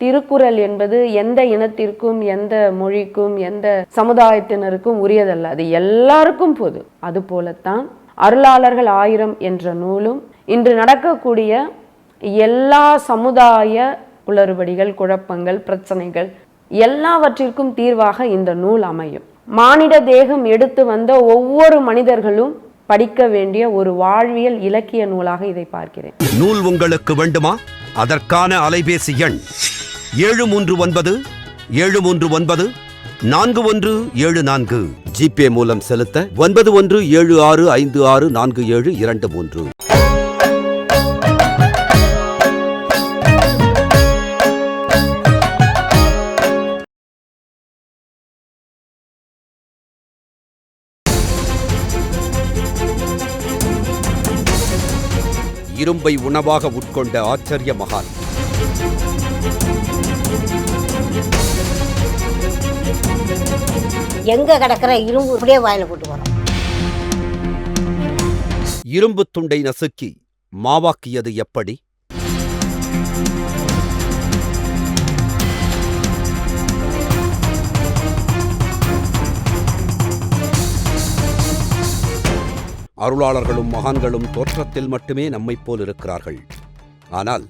திருக்குறள் என்பது எந்த இனத்திற்கும் எந்த மொழிக்கும் எந்த சமுதாயத்தினருக்கும் உரியதல்ல. அது எல்லாருக்கும் பொது அது போலத்தான் அருளாளர்கள் ஆயிரம் என்ற நூலும் இன்று நடக்கக்கூடிய எல்லா சமுதாய குளறுபடிகள் குழப்பங்கள் பிரச்சனைகள் எல்லாவற்றிற்கும் தீர்வாக இந்த நூல் அமையும். மானிட தேகம் எடுத்து வந்த ஒவ்வொரு மனிதர்களும் படிக்க வேண்டிய ஒரு வாழ்வியல் இலக்கிய நூலாக இதை பார்க்கிறேன். நூல் உங்களுக்கு வேண்டுமா? அதற்கான அலைபேசி எண் ஏழு மூன்று ஒன்பது ஏழு மூன்று ஒன்பது நான்கு ஒன்று ஏழு நான்கு. ஜிபே மூலம் செலுத்த ஒன்பது ஒன்று ஏழு ஆறு ஐந்து ஆறு நான்கு ஏழு இரண்டு மூன்று. இரும்பை உணவாக உட்கொண்ட ஆச்சரிய மகான். எங்க கிடக்கிற இரும்பு அப்படியே வாயில போட்டு போறோம். இரும்பு துண்டை நசுக்கி மாவாக்கியது எப்படி? அருளாளர்களும் மகான்களும் தோற்றத்தில் மட்டுமே நம்மைப் போல் இருக்கிறார்கள். ஆனால்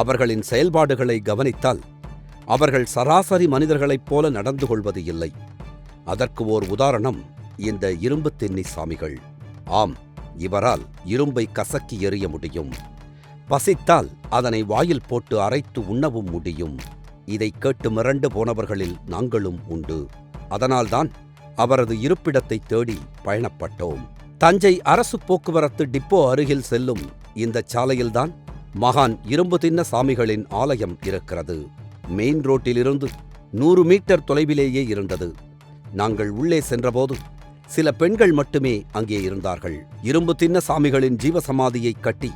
அவர்களின் செயல்பாடுகளை கவனித்தால் அவர்கள் சராசரி மனிதர்களைப் போல நடந்து கொள்வது இல்லை. அதற்கு ஓர் உதாரணம் இந்த இரும்பு தின்னி சாமிகள். ஆம் இவரால் இரும்பை கசக்கி எறிய முடியும். பசித்தால் அதனை வாயில் போட்டு அரைத்து உண்ணவும் முடியும். இதை கேட்டு மிரண்டு போனவர்களில் நாங்களும் உண்டு. அதனால்தான் அவரது இருப்பிடத்தை தேடி பயணப்பட்டோம். தஞ்சை அரசு போக்குவரத்து டிப்போ அருகில் செல்லும் இந்த சாலையில்தான் மகான் இரும்பு தின்ன சாமிகளின் ஆலயம் இருக்கிறது. மெயின் ரோட்டிலிருந்து நூறு மீட்டர் தொலைவிலேயே இருந்தது. நாங்கள் உள்ளே சென்றபோது சில பெண்கள் மட்டுமே அங்கே இருந்தார்கள். இரும்பு தின்ன சாமிகளின் ஜீவசமாதியை கட்டி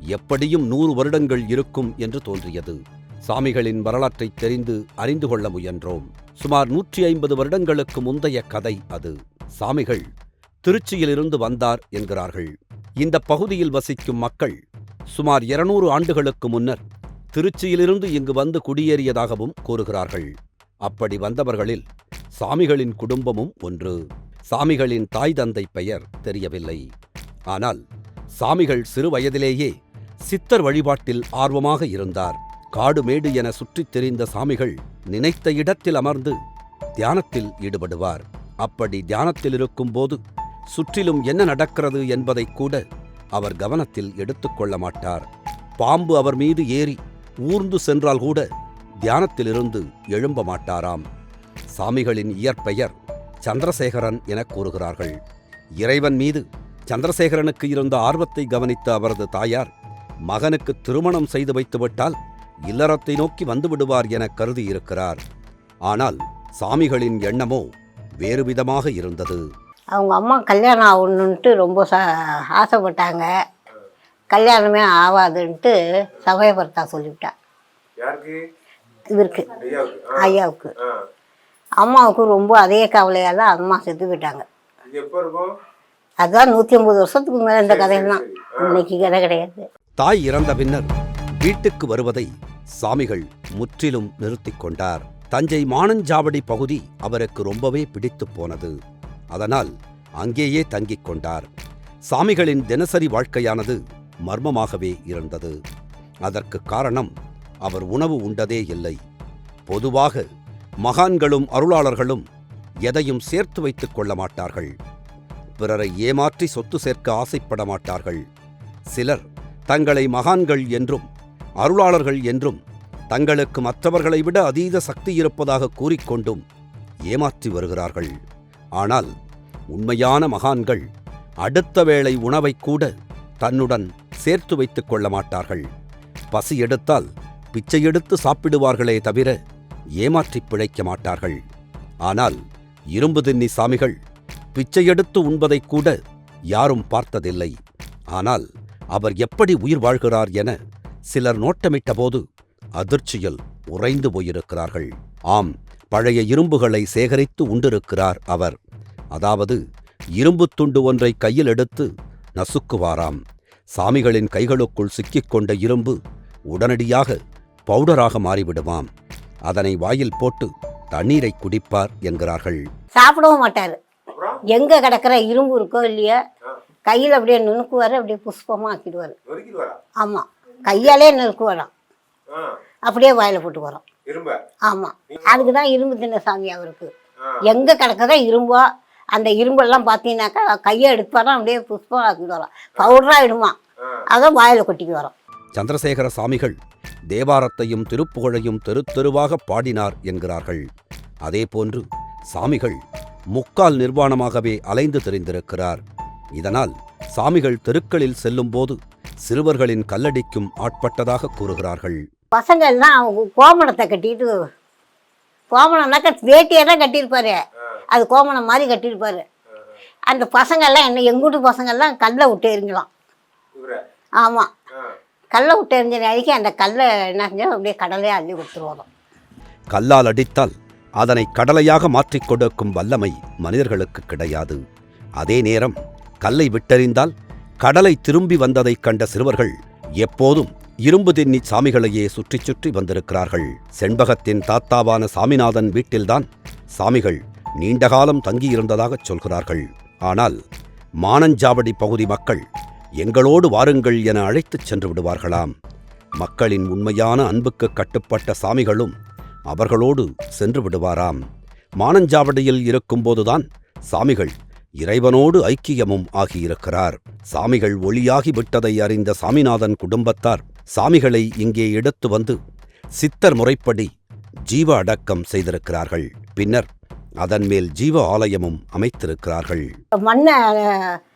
எப்படியும் நூறு வருடங்கள் இருக்கும் என்று தோன்றியது. சாமிகளின் வரலாற்றை தெரிந்து அறிந்து கொள்ள முயன்றோம். சுமார் நூற்றி ஐம்பது வருடங்களுக்கு முந்தைய கதை அது. சாமிகள் திருச்சியிலிருந்து வந்தார் என்கிறார்கள். இந்த பகுதியில் வசிக்கும் மக்கள் சுமார் இருநூறு ஆண்டுகளுக்கு முன்னர் திருச்சியிலிருந்து இங்கு வந்து குடியேறியதாகவும் கூறுகிறார்கள். அப்படி வந்தவர்களில் சாமிகளின் குடும்பமும் ஒன்று. சாமிகளின் தாய் தந்தை பெயர் தெரியவில்லை. ஆனால் சாமிகள் சிறு வயதிலேயே சித்தர் வழிபாட்டில் ஆர்வமாக இருந்தார். காடு மேடு என சுற்றித் தெரிந்த சாமிகள் நினைத்த இடத்தில் அமர்ந்து தியானத்தில் ஈடுபடுவார். அப்படி தியானத்தில் இருக்கும்போது சுற்றிலும் என்ன நடக்கிறது என்பதை கூட அவர் கவனத்தில் எடுத்துக்கொள்ள மாட்டார். பாம்பு அவர் மீது ஏறி ஊர்ந்து சென்றால் கூட தியானத்திலிருந்து எழும்ப மாட்டாராம். சாமிகளின் இயற்பெயர் சந்திரசேகரன் என கூறுகிறார்கள். இறைவன் மீது சந்திரசேகரனுக்கு இருந்த ஆர்வத்தை கவனித்த அவரது தாயார் மகனுக்கு திருமணம் செய்து வைத்துவிட்டால் இல்லறத்தை நோக்கி வந்து விடுவார் என கருதியிருக்கிறார் ஆனால் சாமிகளின் எண்ணமோ வேறு விதமாக இருந்தது. அவங்க அம்மா கல்யாணம் ஆகணுன்ட்டு ரொம்ப ச ஆசைப்பட்டாங்க. கல்யாணமே ஆகாதுன்ட்டு சமயபுரத்தா சொல்லிவிட்டா. யாருக்கு? இவருக்கு. ஐயாவுக்கு. அம்மாவுக்கு ரொம்ப அதே கவலையால் அம்மா செத்து போயிட்டாங்க. இது எப்போ இருக்கும்? அதுதான் நூற்றி ஐம்பது வருஷத்துக்கு மேலே இந்த கதையெல்லாம். இன்னைக்கு கதை கிடையாது. தாய் இறந்த பின்னர் வீட்டுக்கு வருவதை சாமிகள் முற்றிலும் நிறுத்திக் கொண்டார். தஞ்சை மானஞ்சாவடி பகுதி அவருக்கு ரொம்பவே பிடித்துப் போனது. அதனால் அங்கேயே தங்கிக் கொண்டார். சாமிகளின் தினசரி வாழ்க்கையானது மர்மமாகவே இருந்தது. அதற்கு காரணம் அவர் உணவு உண்டதே இல்லை. பொதுவாக மகான்களும் அருளாளர்களும் எதையும் சேர்த்து வைத்துக் கொள்ள மாட்டார்கள். பிறரை ஏமாற்றி சொத்து சேர்க்க ஆசைப்பட மாட்டார்கள். சிலர் தங்களை மகான்கள் என்றும் அருளாளர்கள் என்றும் தங்களுக்கு மற்றவர்களை விட அதீத சக்தி இருப்பதாக கூறிக்கொண்டும் ஏமாற்றி வருகிறார்கள். ஆனால் உண்மையான மகான்கள் அடுத்த வேளை உணவை கூட தன்னுடன் சேர்த்து வைத்துக் கொள்ள மாட்டார்கள். பசி எடுத்தால் பிச்சை எடுத்து சாப்பிடுவார்களே தவிர ஏமாற்றி பிழைக்க மாட்டார்கள். ஆனால் இரும்பு தின்னி சாமிகள் பிச்சை எடுத்து உண்பதைக் கூட யாரும் பார்த்ததில்லை. ஆனால் அவர் எப்படி உயிர் வாழ்கிறார் என சிலர் நோட்டமிட்டபோது அதிர்ச்சியில் உறைந்து போயிருக்கிறார்கள். ஆம் பழைய இரும்புகளை சேகரித்து உண்டிருக்கிறார் அவர். அதாவது இரும்புத் துண்டு ஒன்றை கையில் எடுத்து நசுக்குவாராம். சாமிகளின் கைகளுக்குள் சிக்கிக்கொண்ட இரும்பு உடனடியாக பவுடராக மாறிவிடுமாம் அதனை வாயில் போட்டு தண்ணீரை குடிப்பார் என்கிறார்கள். சாப்பிடவும் மாட்டார். எங்கே கிடக்கிற இரும்பு இருக்கோ இல்லையோ கையில் அப்படியே நுணுக்குவார் அப்படியே புஷ்பமாக ஆக்கிடுவார். ஆமாம் கையாலே நெருக்குவாராம் அப்படியே வாயில் போட்டு வரோம் இரும்ப? ஆமாம் அதுக்கு தான் இரும்பு தின்ன சாமி அவருக்கு. எங்கே கிடக்குதோ இரும்போ அந்த இரும்பெல்லாம் பார்த்தீங்கன்னாக்கா கையை எடுப்பாராம் அப்படியே புஷ்பம் ஆக்கிட்டு வரோம் பவுடராக இடுமா ஆ. அதை வாயில் கொட்டிக்கு வரோம் சந்திரசேகர சாமிகள் தேவாரத்தையும் திருப்புகழையும் தெரு தெருவாக பாடினார் என்கிறார்கள். அதேபோன்று சாமிகள் முக்கால் நிர்வாணமாகவே அலைந்து திரிந்திருக்கிறார். இதனால் சாமிகள் தெருக்களில் செல்லும்போது சிறுவர்களின் கல்லடிக்கும் ஆட்பட்டதாக கூறுகிறார்கள். பசங்க எல்லாம் கோமணத்தை கட்டிட்டு கோமணம்னாக்கா வேட்டியை தான் கட்டியிருப்பாரு. அது கோமணம் மாதிரி கட்டியிருப்பாரு. அந்த பசங்க எல்லாம் என்ன எங்க வீட்டு பசங்க எல்லாம் கல்லை விட்டு எரிஞ்சலாம் ஆமாம் கல்லை விட்டு எரிஞ்ச நாளைக்கு அந்த கல்லை என்ன செஞ்சோம்? அப்படியே கடலே அள்ளி கொடுத்துருவோம். கல்லால் அடித்தால் அதனை கடலையாக மாற்றிக் கொடுக்கும் வல்லமை மனிதர்களுக்கு கிடையாது. அதே நேரம் கல்லை விட்டெறிந்தால் கடலை திரும்பி வந்ததைக் கண்ட சிறுவர்கள் எப்போதும் இரும்பு தின்னி சாமிகளையே சுற்றிச் சுற்றி வந்திருக்கிறார்கள். செண்பகத்தின் தாத்தாவான சாமிநாதன் வீட்டில்தான் சாமிகள் நீண்டகாலம் தங்கியிருந்ததாகச் சொல்கிறார்கள். ஆனால் மானஞ்சாவடி பகுதி மக்கள் எங்களோடு வாருங்கள் என அழைத்துச் சென்று விடுவார்களாம். மக்களின் உண்மையான அன்புக்கு கட்டுப்பட்ட சாமிகளும் அவர்களோடு சென்று விடுவாராம். மானஞ்சாவடியில் இருக்கும்போதுதான் சாமிகள் இறைவனோடு ஐக்கியமும் ஆகியிருக்கிறார். சாமிகள் ஒளியாகி விட்டதை அறிந்த சாமிநாதன் குடும்பத்தார் சாமிகளை இங்கே எடுத்து வந்து சித்தர் முறைப்படி ஜீவ அடக்கம் செய்திருக்கிறார்கள். பின்னர் அதன் மேல் ஜீவ ஆலயமும் அமைத்திருக்கிறார்கள். மண்ணை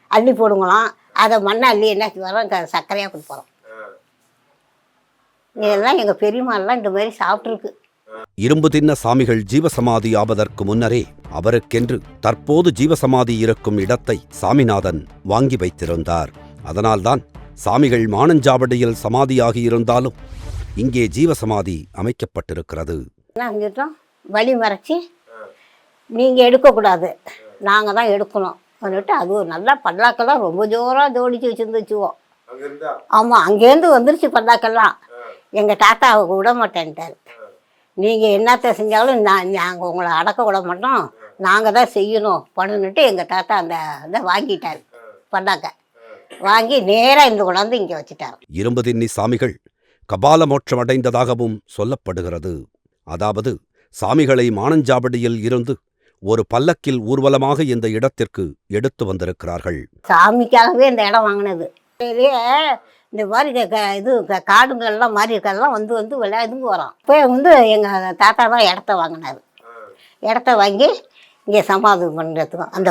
அள்ளி போடுங்களாம். அதை மண்ணை அள்ளி என்ன வரோம் சர்க்கரையாக கொடுப்போம் இதெல்லாம் எங்கள் பெரியம்மாலாம் இந்த மாதிரி சாப்பிட்ருக்கு இரும்பு தின்ன சாமிகள் ஜீவசமாதி ஆவதற்கு முன்னரே அவருக்கென்று தற்போது ஜீவசமாதி இருக்கும் இடத்தை சாமிநாதன் வாங்கி வைத்திருந்தார். அதனால்தான் சாமிகள் மானஞ்சாவடியில் சமாதியாகி இருந்தாலும் இங்கே ஜீவசமாதி அமைக்கப்பட்டிருக்கிறது. வழி மறைச்சி நீங்கள் எடுக்கக்கூடாது. நாங்கள் தான் எடுக்கணும். வந்துட்டு அது ஒரு நல்லா பல்லாக்கெல்லாம் ரொம்ப ஜோராக ஜோடிச்சு வச்சுருந்துச்சுவோம் ஆமாம் அங்கேருந்து வந்துருச்சு பல்லாக்கெல்லாம். எங்கள் தாத்தா அவங்க விட மாட்டேன்ட்டார். நீங்கள் என்னத்த செஞ்சாலும் நான் நாங்கள் உங்களை அடக்க விட மாட்டோம். நாங்கள் தான் செய்யணும் பண்ணுன்னுட்டு எங்கள் தாத்தா அந்த இதை வாங்கிட்டார் பல்லாக்க. வாங்கி நேராக இந்த கொண்டாந்து இங்கே வச்சுட்டார். இரும்பு தின்னி சாமிகள் கபால மோட்சம் அடைந்ததாகவும் சொல்லப்படுகிறது. அதாவது சாமிகளை மானஞ்சாவடியில் இருந்து ஒரு பல்லக்கில் ஊர்வலமாக இந்த இடத்திற்கு எடுத்து வந்திருக்கிறார்கள். சாமிக்காகவே இந்த இடம் வாங்கினது. இந்த மாதிரி இது க- காடுங்கள்லாம் மாதிரி இருக்கிறதெல்லாம் வந்து வந்து விளையாடுங்க வரோம் இப்போ வந்து எங்கள் தாத்தா தான் இடத்த வாங்கினார். இடத்த வாங்கி இங்கே சமாதி பண்ணுறதுக்கும் அந்த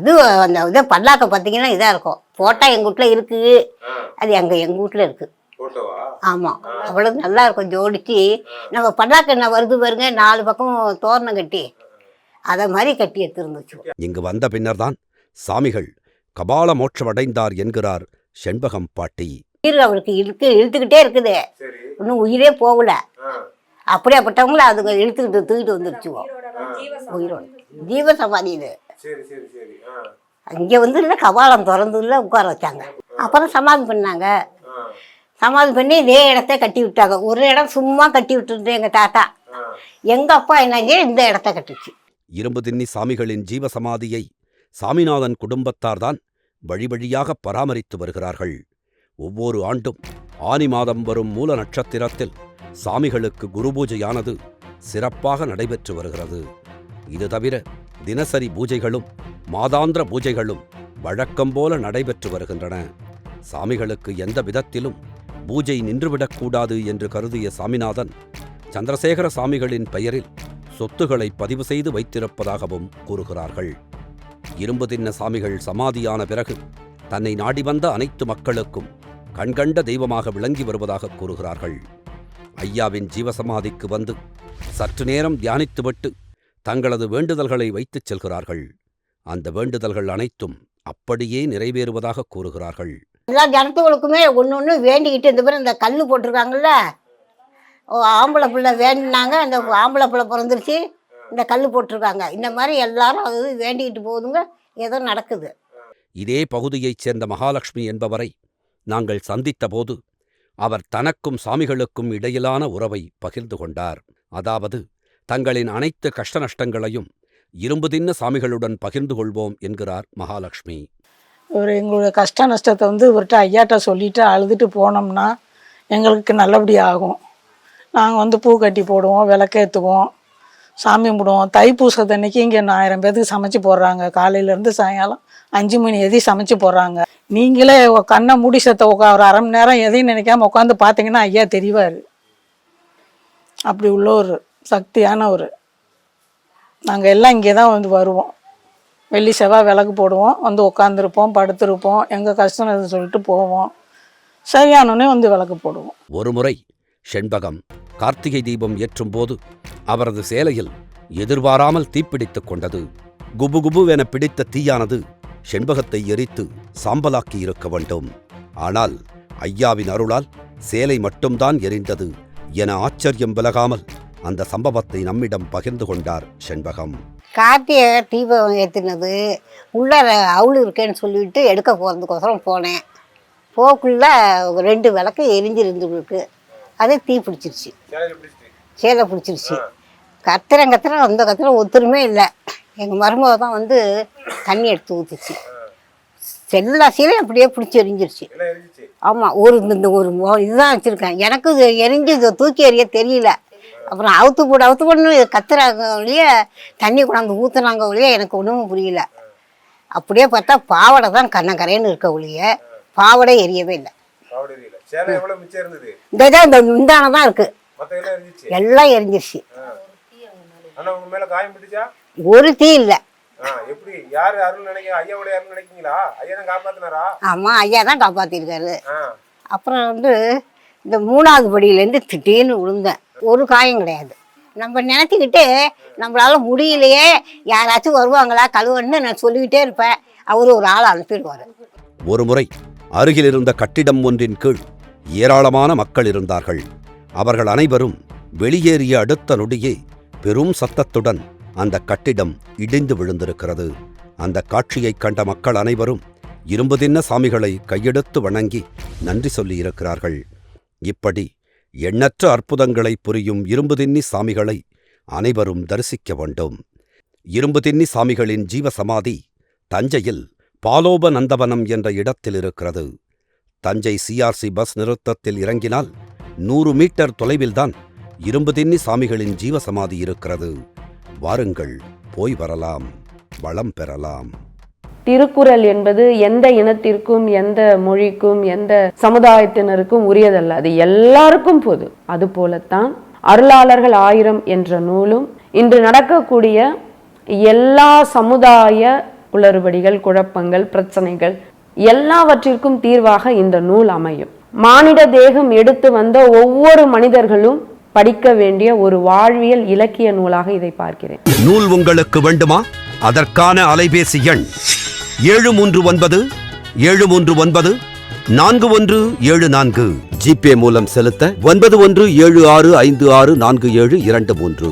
இது அந்த இது பல்லாக்க பார்த்தீங்கன்னா இதாக இருக்கும். ஃபோட்டோ எங்கள் வீட்டில் இருக்குது அது எங்கள் எங்கள் வீட்டில் இருக்குது போட்டோவா? ஆமாம் அவ்வளோ நல்லா இருக்கும் ஜோடிச்சு. நம்ம பல்லாக்க என்ன வருது பாருங்க நாலு பக்கம் தோரணம் கட்டி. அதை மாதிரி கட்டி எடுத்துருந்துச்சு இங்கு வந்த பின்னர்தான் சாமிகள் கபால மோட்சம் அடைந்தார் என்கிறார் செண்பகம் பாட்டி. உயிர் அவருக்கு இழுக்கு இழுத்துக்கிட்டே இருக்குது. சரி. இன்னும் உயிரே போகல. அப்படியாப்பட்டவங்கள அதுங்க இழுத்துக்கிட்டு தூக்கிட்டு வந்துருச்சுவோம் உயிரோட ஜீவ சமாதி இது. சரி சரி சரி. ஆ. இங்கே வந்து இல்லை கபாலம் திறந்து இல்லை உட்கார வச்சாங்க. அப்புறம் சமாதி பண்ணாங்க. சமாதி பண்ணி இதே இடத்த கட்டி விட்டாங்க. ஒரு இடம் சும்மா கட்டி விட்டுருந்து எங்கள் தாத்தா. எங்கள் அப்பா என்னங்க இந்த இடத்த கட்டுச்சு. இரும்பு தின்னி சாமிகளின் ஜீவசமாதியை சாமிநாதன் குடும்பத்தார்தான் வழிவழியாக பராமரித்து வருகிறார்கள். ஒவ்வொரு ஆண்டும் ஆனி மாதம் வரும் மூல நட்சத்திரத்தில் சாமிகளுக்கு குரு பூஜையானது சிறப்பாக நடைபெற்று வருகிறது. இது தவிர தினசரி பூஜைகளும் மாதாந்திர பூஜைகளும் வழக்கம் போல நடைபெற்று வருகின்றன. சாமிகளுக்கு எந்த விதத்திலும் பூஜை நின்றுவிடக்கூடாது என்று கருதிய சாமிநாதன் சந்திரசேகர சாமிகளின் பெயரில் சொத்துகளை பதிவு செய்து வைத்திருப்பதாகவும் கூறுகிறார்கள். இரும்பு தின்ன சாமிகள் சமாதியான பிறகு தன்னை நாடி வந்த அனைத்து மக்களுக்கும் கண்கண்ட தெய்வமாக விளங்கி வருவதாக கூறுகிறார்கள். ஐயாவின் ஜீவசமாதிக்கு வந்து சற்று நேரம் தியானித்துவிட்டு தங்களது வேண்டுதல்களை வைத்துச் செல்கிறார்கள். அந்த வேண்டுதல்கள் அனைத்தும் அப்படியே நிறைவேறுவதாக கூறுகிறார்கள். எல்லா ஜனத்துகளுக்குமே ஒன்று ஒன்று வேண்டிக்கிட்டு இந்த பேர் இந்த கல் போட்டிருக்காங்கல்ல? ஆம்பளை பிள்ளை வேண்டினாங்க அந்த ஆம்பளை பிள்ளை பிறந்துருச்சு இந்த கல் போட்டிருக்காங்க. இந்த மாதிரி எல்லாரும் அது வேண்டிக்கிட்டு போகுதுங்க. ஏதோ நடக்குது. இதே பகுதியைச் சேர்ந்த மகாலட்சுமி என்பவரை நாங்கள் சந்தித்தபோது அவர் தனக்கும் சாமிகளுக்கும் இடையிலான உறவை பகிர்ந்து கொண்டார். அதாவது தங்களின் அனைத்து கஷ்ட நஷ்டங்களையும் இரும்பு தின்ன சாமிகளுடன் பகிர்ந்து கொள்வோம் என்கிறார் மகாலட்சுமி. ஒரு எங்களுடைய கஷ்ட நஷ்டத்தை வந்து இவர்கிட்ட ஐயாட்ட சொல்லிட்டு அழுதுட்டு போனோம்னா எங்களுக்கு நல்லபடி ஆகும் நாங்கள் வந்து பூ கட்டி போடுவோம் விளக்கேற்றுவோம் சாமி கும்பிடுவோம். தைப்பூசத்தன்னைக்கு இங்கே ஆயிரம் பேருக்கு சமைச்சு போடுறாங்க. காலையிலேருந்து சாயங்காலம் அஞ்சு மணி எதையும் சமைச்சு போடுறாங்க. நீங்களே கண்ணை மூடி செத்த உட்கா ஒரு அரை மணி நேரம் எதையும் நினைக்காம உட்காந்து பார்த்தீங்கன்னா ஐயா தெரிவார். அப்படி உள்ள ஒரு சக்தியான ஒரு நாங்கள் எல்லாம் இங்கே தான் வந்து வருவோம். வெள்ளி செவ்வாய் விளக்கு போடுவோம் வந்து உட்காந்துருப்போம் படுத்திருப்போம். எங்கள் கஷ்டம் சொல்லிட்டு போவோம். சரியானோடனே வந்து விளக்கு போடுவோம். ஒருமுறை செண்பகம். கார்த்திகை தீபம் ஏற்றும்போது அவரது சேலையில் எதிர்பாராமல் தீப்பிடித்துக் கொண்டது. குபுகுபுவென பிடித்த தீயானது செண்பகத்தை எரித்து சாம்பலாக்கி இருக்க வேண்டும். ஆனால் ஐயாவின் அருளால் சேலை மட்டும்தான் எரிந்தது என ஆச்சரியம் விலகாமல் அந்த சம்பவத்தை நம்மிடம் பகிர்ந்து கொண்டார் செண்பகம். கார்த்திகை தீபம் ஏற்றினது உள்ள அவுள் இருக்கேன்னு சொல்லிட்டு எடுக்க போகிறதுக்கோசரம் போனேன். போக்குள்ள ரெண்டு விளக்கு எரிஞ்சிருந்துருக்கு. அதே தீ பிடிச்சிருச்சு. சேலை பிடிச்சிருச்சு. கத்துறேன் கத்துறேன் அந்த கத்துற ஒத்துருமே இல்லை. எங்கள் மருமக தான் வந்து தண்ணி எடுத்து ஊற்றுச்சு எல்லா சீலையும் அப்படியே பிடிச்சி எரிஞ்சிருச்சு. ஆமாம் ஒரு இந்த- ஒரு இதுதான் வச்சுருக்கேன். எனக்கு இது எரிஞ்சு இதை தூக்கி எறிய தெரியல. அப்புறம் அவுத்து போடு அவுத்து போடணும் கத்துறாங்க ஒழிய தண்ணி கொண்டாந்து ஊற்றுனாங்க ஒழிய எனக்கு ஒன்றும் புரியல. அப்படியே பார்த்தா பாவாடை தான் கண்ணக்கரைன்னு இருக்க ஒழிய பாவாடை எரியவே இல்லை. சேலை எவ்வளவு மிச்சம் இருந்தது? இந்த இதான் இந்த இந்தான தான் மத்த எல்லாம் எரிஞ்சிருச்சு. ஆனா உங்க மேல காயம் பிடிச்சா? ஒரு தீ இல்லை. ஆ எப்படி? யாரு அருள் நினைக்க ஐயாவோட யாருன்னு நினைக்கீங்களா? ஐயா தான் காப்பாத்தினாரா? ஆமாம் ஐயா தான் காப்பாற்றிருக்காரு ஆ. அப்புறம் வந்து இந்த மூணாவது படியிலேருந்து திடீர்னு விழுந்தேன் ஒரு காயம் கிடையாது. நம்ம நினச்சிக்கிட்டு நம்மளால முடியலையே. யாராச்சும் வருவாங்களா? கழுவன்னு நான் சொல்லிக்கிட்டே இருப்பேன். அவர் ஒரு ஆள் அனுப்பிடுவார். ஒருமுறை அருகிலிருந்த கட்டிடம் ஒன்றின் கீழ் ஏராளமான மக்கள் இருந்தார்கள். அவர்கள் அனைவரும் வெளியேறிய அடுத்த நொடியே பெரும் சத்தத்துடன் அந்த கட்டிடம் இடிந்து விழுந்திருக்கிறது. அந்த காட்சியைக் கண்ட மக்கள் அனைவரும் இரும்பு தின்ன சாமிகளை கையெடுத்து வணங்கி நன்றி சொல்லியிருக்கிறார்கள். இப்படி எண்ணற்ற அற்புதங்களை புரியும் இரும்பு தின்னி சாமிகளை அனைவரும் தரிசிக்க வேண்டும். இரும்பு தின்னி சாமிகளின் ஜீவசமாதி தஞ்சையில் பாலோப நந்தவனம் என்ற இடத்தில் இருக்கிறது தஞ்சை சிஆர்சி பஸ் நிறுத்தத்தில் இறங்கினால் நூறு மீட்டர் தொலைவில்தான் இரும்பு தின்னி சாமிகளின் ஜீவசமாதி இருக்கிறது. வாருங்கள் போய் வரலாம் வளம் பெறலாம். திருக்குறள் என்பது எந்த இனத்திற்கும் எந்த மொழிக்கும் எந்த சமுதாயத்தினருக்கும் உரியதல்ல. அது எல்லாருக்கும் பொது. அது போலத்தான் அருளாளர்கள் ஆயிரம் என்ற நூலும் இன்று நடக்கக்கூடிய எல்லா சமுதாய குளறுபடிகள் குழப்பங்கள் பிரச்சனைகள் எல்லாவற்றிற்கும் தீர்வாக இந்த நூல் அமையும். மானிட தேகம் எடுத்து வந்த ஒவ்வொரு மனிதர்களும் படிக்க வேண்டிய ஒரு வாழ்வியல் இலக்கிய நூலாக இதை பார்க்கிறேன். நூல் உங்களுக்கு வேண்டுமா? அதற்கான அலைபேசி எண் ஏழு மூன்று ஒன்பது ஏழு மூன்று ஒன்பது நான்கு ஒன்று ஏழு நான்கு. ஜிபே மூலம் செலுத்த ஒன்பது ஒன்று ஏழு ஆறு ஐந்து ஆறு நான்கு ஏழு இரண்டு மூன்று.